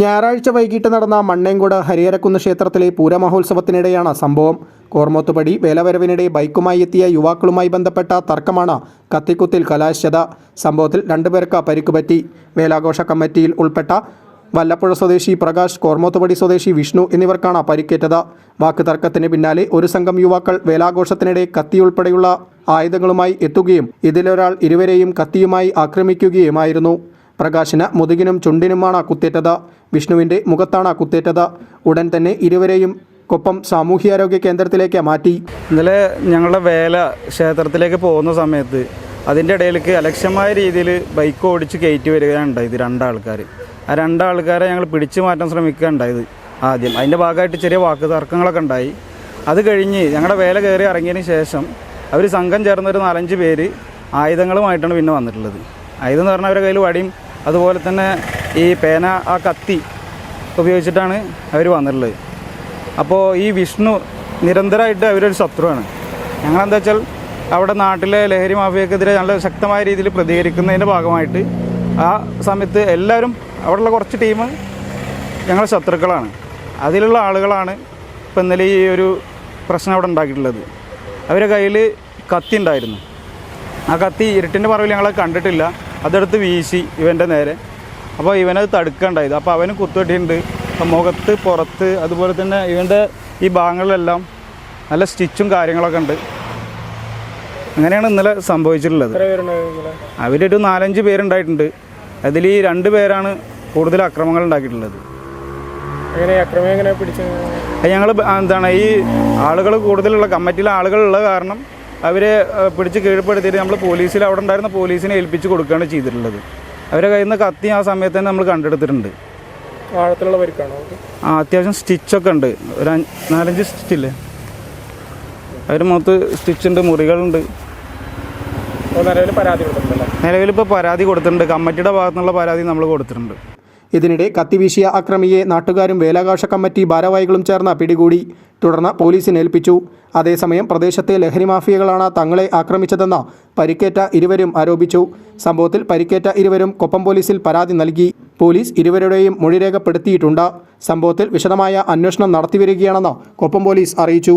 ഞായറാഴ്ച വൈകിട്ട് നടന്ന മണ്ണേങ്കോട് ഹരിഹരക്കുന്ന് ക്ഷേത്രത്തിലെ പൂരമഹോത്സവത്തിനിടെയാണ് സംഭവം. കോർമോത്തുപടി വേലവരവിനിടെ ബൈക്കുമായി എത്തിയ യുവാക്കളുമായി ബന്ധപ്പെട്ട തർക്കമാണ് കത്തിക്കുത്തിൽ കലാശത സംഭവത്തിൽ രണ്ടുപേർക്ക് പരിക്കുപറ്റി. വേലാഘോഷ കമ്മിറ്റിയിൽ ഉൾപ്പെട്ട വല്ലപ്പുഴ സ്വദേശി പ്രകാശ് കോർമോത്തുപടി സ്വദേശി വിഷ്ണു എന്നിവർക്കാണ് പരിക്കേറ്റത്. വാക്ക് തർക്കത്തിന് പിന്നാലെ ഒരു സംഘം യുവാക്കൾ വേലാഘോഷത്തിനിടെ കത്തിയുൾപ്പെടെയുള്ള ആയുധങ്ങളുമായി എത്തുകയും ഇതിലൊരാൾ ഇരുവരെയും കത്തിയുമായി ആക്രമിക്കുകയുമായിരുന്നു. പ്രകാശിന് മുതുകിനും ചുണ്ടിനുമാണ് കുത്തേറ്റത്. വിഷ്ണുവിന്റെ മുഖത്താണ് കുത്തേറ്റത്. ഉടൻ തന്നെ ഇരുവരെയും കൊപ്പം സാമൂഹ്യാരോഗ്യ കേന്ദ്രത്തിലേക്ക് മാറ്റി. ഇന്നലെ ഞങ്ങളുടെ വേല ക്ഷേത്രത്തിലേക്ക് പോകുന്ന സമയത്ത് അതിന്റെ ഇടയിലേക്ക് അലക്ഷ്യമായ രീതിയിൽ ബൈക്ക് ഓടിച്ച് കയറ്റി വരികയാണ് ഉണ്ടായത് രണ്ടാൾക്കാർ. ആ രണ്ടാൾക്കാരെ ഞങ്ങൾ പിടിച്ചു മാറ്റാൻ ശ്രമിക്കുക ഉണ്ടായത് ആദ്യം. അതിന്റെ ഭാഗമായിട്ട് ചെറിയ വാക്ക് തർക്കങ്ങളൊക്കെ ഉണ്ടായി. അത് കഴിഞ്ഞ് ഞങ്ങളുടെ വേല കയറി ഇറങ്ങിയതിന് ശേഷം അവർ സംഘം ചേർന്നൊരു നാലഞ്ച് പേര് ആയുധങ്ങളുമായിട്ടാണ് പിന്നെ വന്നിട്ടുള്ളത്. ആയുധം എന്ന് പറഞ്ഞാൽ അവരുടെ കയ്യിൽ വടിയും അതുപോലെ തന്നെ ഈ പേന ആ കത്തി ഉപയോഗിച്ചിട്ടാണ് അവർ വന്നിട്ടുള്ളത്. അപ്പോൾ ഈ വിഷ്ണു നിരന്തരമായിട്ട് അവരൊരു ശത്രുവാണ്. ഞങ്ങളെന്താ വെച്ചാൽ അവിടെ നാട്ടിലെ ലഹരി മാഫിയക്കെതിരെ നല്ല ശക്തമായ രീതിയിൽ പ്രതികരിക്കുന്നതിന്റെ ഭാഗമായിട്ട് ആ സമയത്ത് എല്ലാവരും അവിടെയുള്ള കുറച്ച് ടീം ഞങ്ങളുടെ ശത്രുക്കളാണ്. അതിലുള്ള ആളുകളാണ് ഇപ്പം ഇന്നലെ ഈ ഒരു പ്രശ്നം അവിടെ ഉണ്ടാക്കിയിട്ടുള്ളത്. അവരുടെ കയ്യിൽ കത്തി ഉണ്ടായിരുന്നു. ആ കത്തി ഇരുട്ടിന്റെ പറവിൽ ഞങ്ങളെ കണ്ടിട്ടില്ല. അതെടുത്ത് വീശി ഇവന്റെ നേരെ. അപ്പോൾ ഇവനത് തടുക്കണ്ടായത് അപ്പോൾ അവന് കുത്തുവെട്ടിയിട്ടുണ്ട്. അപ്പോൾ മുഖത്ത് പുറത്ത് അതുപോലെ തന്നെ ഇവന്റെ ഈ ഭാഗങ്ങളിലെല്ലാം നല്ല സ്റ്റിച്ചും കാര്യങ്ങളൊക്കെ ഉണ്ട്. അങ്ങനെയാണ് ഇന്നലെ സംഭവിച്ചിട്ടുള്ളത്. അവരൊരു നാലഞ്ച് പേരുണ്ടായിട്ടുണ്ട്. അതിൽ ഈ രണ്ട് പേരാണ് കൂടുതൽ അക്രമങ്ങൾ ഉണ്ടാക്കിയിട്ടുള്ളത്. ഞങ്ങൾ എന്താണ് ഈ ആളുകൾ കൂടുതലുള്ള കമ്മിറ്റിയിലെ ആളുകളുള്ള കാരണം അവരെ പിടിച്ച് കീഴ്പ്പെടുത്തിയിട്ട് നമ്മൾ പോലീസിൽ അവിടെ ഉണ്ടായിരുന്ന പോലീസിനെ ഏൽപ്പിച്ച് കൊടുക്കുകയാണ് ചെയ്തിട്ടുള്ളത്. അവരെ കയ്യിൽ നിന്ന് കത്തി ആ സമയത്ത് തന്നെ നമ്മൾ കണ്ടെടുത്തിട്ടുണ്ട്. ആഴത്തിലുള്ള പരിക്കാണോ? ആ അത്യാവശ്യം സ്റ്റിച്ചൊക്കെ ഉണ്ട്. ഒരു നാലഞ്ച് സ്റ്റിച്ചില്ലേ? അവരുടെ മുഖത്ത് സ്റ്റിച്ചുണ്ട് മുറികളുണ്ട്. നിലവിൽ നിലവിലിപ്പോൾ പരാതി കൊടുത്തിട്ടുണ്ട്. കമ്മിറ്റിയുടെ ഭാഗത്തുനിന്നുള്ള പരാതി നമ്മൾ കൊടുത്തിട്ടുണ്ട്. ഇതിനിടെ കത്തിവീശിയ അക്രമിയെ നാട്ടുകാരും വേലാകാശ കമ്മിറ്റി ഭാരവാഹികളും ചേർന്ന് പിടികൂടി. തുടർന്ന് പോലീസിന് ഏൽപ്പിച്ചു. അതേസമയം പ്രദേശത്തെ ലഹരി മാഫിയകളാണ് തങ്ങളെ ആക്രമിച്ചതെന്ന് പരിക്കേറ്റ ഇരുവരും ആരോപിച്ചു. സംഭവത്തിൽ പരിക്കേറ്റ ഇരുവരും കൊപ്പം പോലീസിൽ പരാതി നൽകി. പോലീസ് ഇരുവരുടെയും മൊഴി രേഖപ്പെടുത്തിയിട്ടുണ്ട്. സംഭവത്തിൽ വിശദമായ അന്വേഷണം നടത്തിവരികയാണെന്ന് കൊപ്പം പോലീസ് അറിയിച്ചു.